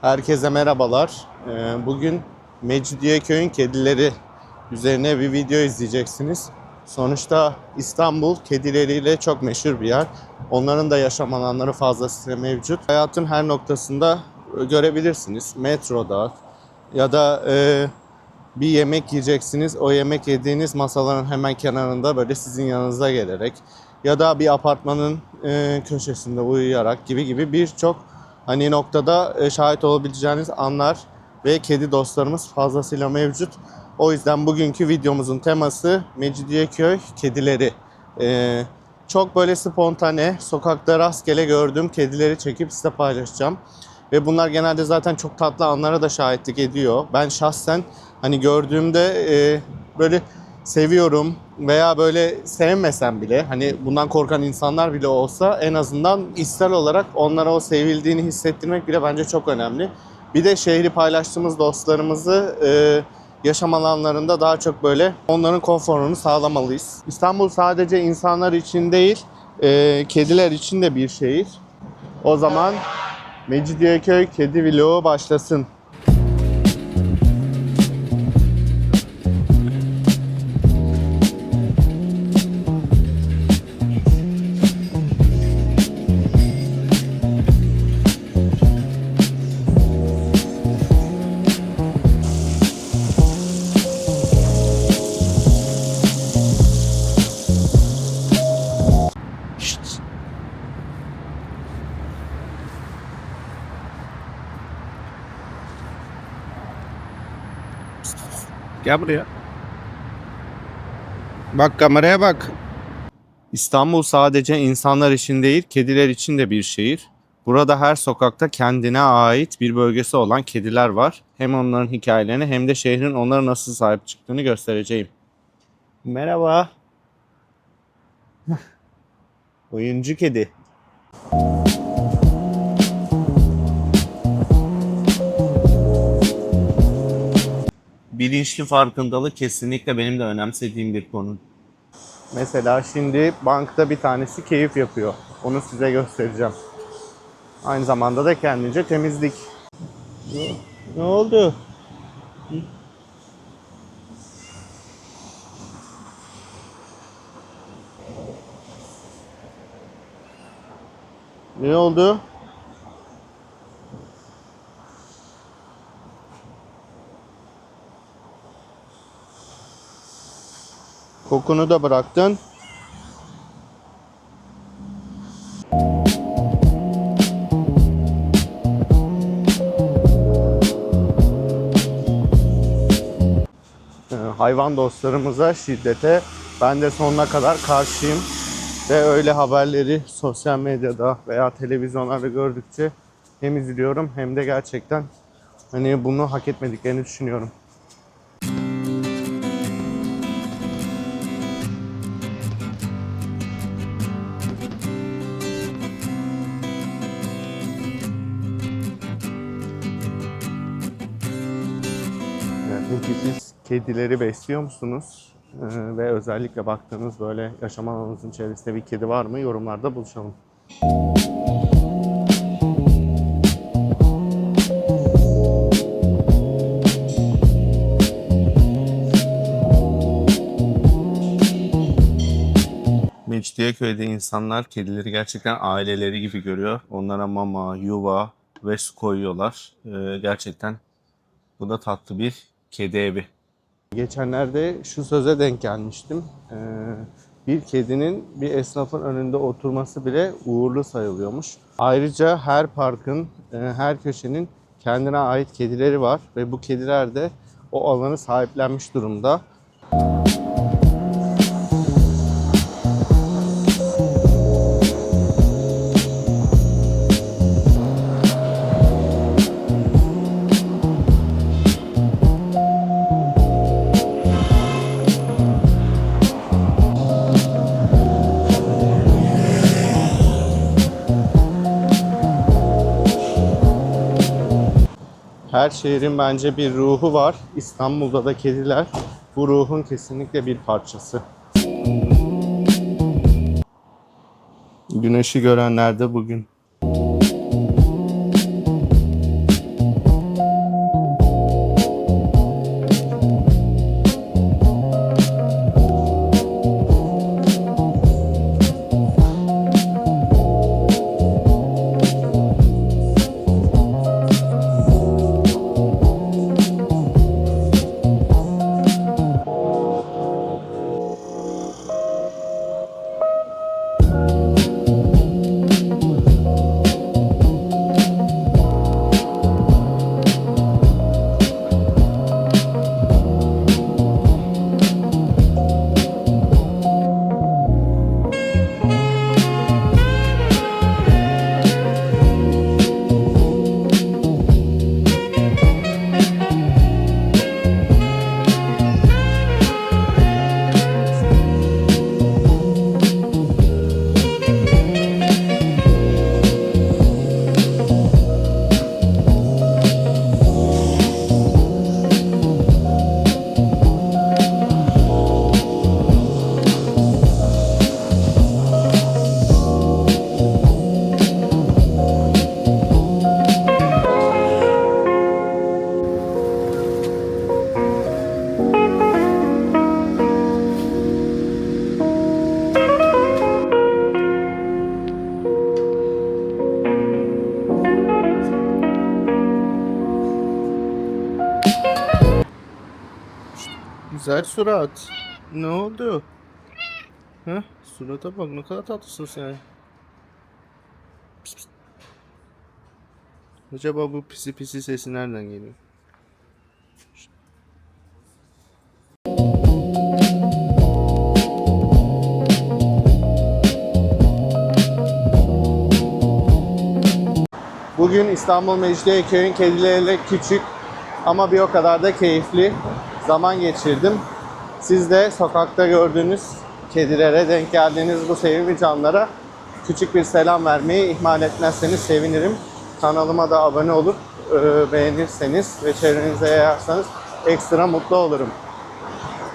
Herkese merhabalar. Ee, Bugün Mecidiyeköy'ün kedileri üzerine bir video izleyeceksiniz. Sonuçta İstanbul kedileriyle çok meşhur bir yer. Onların da yaşam alanları fazlasıyla mevcut. Hayatın her noktasında görebilirsiniz. Metroda ya da e, bir yemek yiyeceksiniz. O yemek yediğiniz masaların hemen kenarında böyle sizin yanınıza gelerek ya da bir apartmanın e, köşesinde uyuyarak gibi gibi birçok hani noktada e, şahit olabileceğiniz anlar ve kedi dostlarımız fazlasıyla mevcut. O yüzden bugünkü videomuzun teması Mecidiyeköy kedileri. E, çok böyle spontane, sokakta rastgele gördüğüm kedileri çekip size paylaşacağım. Ve bunlar genelde zaten çok tatlı anlara da şahitlik ediyor. Ben şahsen hani gördüğümde e, böyle seviyorum veya böyle sevmesem bile hani bundan korkan insanlar bile olsa en azından ister olarak onlara o sevildiğini hissettirmek bile bence çok önemli. Bir de şehri paylaştığımız dostlarımızı e, yaşam alanlarında daha çok böyle onların konforunu sağlamalıyız. İstanbul sadece insanlar için değil, e, kediler için de bir şehir. O zaman Mecidiyeköy Kedi Vlogu başlasın. Gel buraya. Bak kameraya bak. İstanbul sadece insanlar için değil, kediler için de bir şehir. Burada her sokakta kendine ait bir bölgesi olan kediler var. Hem onların hikayelerini hem de şehrin onlara nasıl sahip çıktığını göstereceğim. Merhaba. Oyuncu kedi. Bilinçli farkındalık kesinlikle benim de önemsediğim bir konu. Mesela şimdi bankta bir tanesi keyif yapıyor. Onu size göstereceğim. Aynı zamanda da kendince temizlik. Ne, ne oldu? Hı? Ne oldu? Kokunu da bıraktın. Ee, hayvan dostlarımıza şiddete ben de sonuna kadar karşıyım. Ve öyle haberleri sosyal medyada veya televizyonlarda gördükçe hem üzülüyorum hem de gerçekten hani bunu hak etmediklerini düşünüyorum. Peki siz kedileri besliyor musunuz? Ee, ve özellikle baktığınız böyle yaşam alanınızın çevresinde bir kedi var mı? Yorumlarda buluşalım. Mecidiyeköy'de insanlar kedileri gerçekten aileleri gibi görüyor. Onlara mama, yuva ve su koyuyorlar. Ee, gerçekten bu da tatlı bir kedi evi. Geçenlerde şu söze denk gelmiştim. Ee, bir kedinin bir esnafın önünde oturması bile uğurlu sayılıyormuş. Ayrıca her parkın, e, her köşenin kendine ait kedileri var ve bu kediler de o alanı sahiplenmiş durumda. Her şehrin bence bir ruhu var. İstanbul'da da kediler bu ruhun kesinlikle bir parçası. Güneşi görenler de bugün. Güzel surat. Ne oldu? Heh, surata bak ne kadar tatlısın sen. Acaba bu pisi pisi sesi nereden geliyor? Bugün İstanbul Mecidiyeköy'ün kedileriyle küçük ama bir o kadar da keyifli zaman geçirdim. Siz de sokakta gördüğünüz kedilere denk geldiğiniz bu sevimli canlara küçük bir selam vermeyi ihmal etmezseniz sevinirim. Kanalıma da abone olup e, beğenirseniz ve çevrenize yayarsanız ekstra mutlu olurum.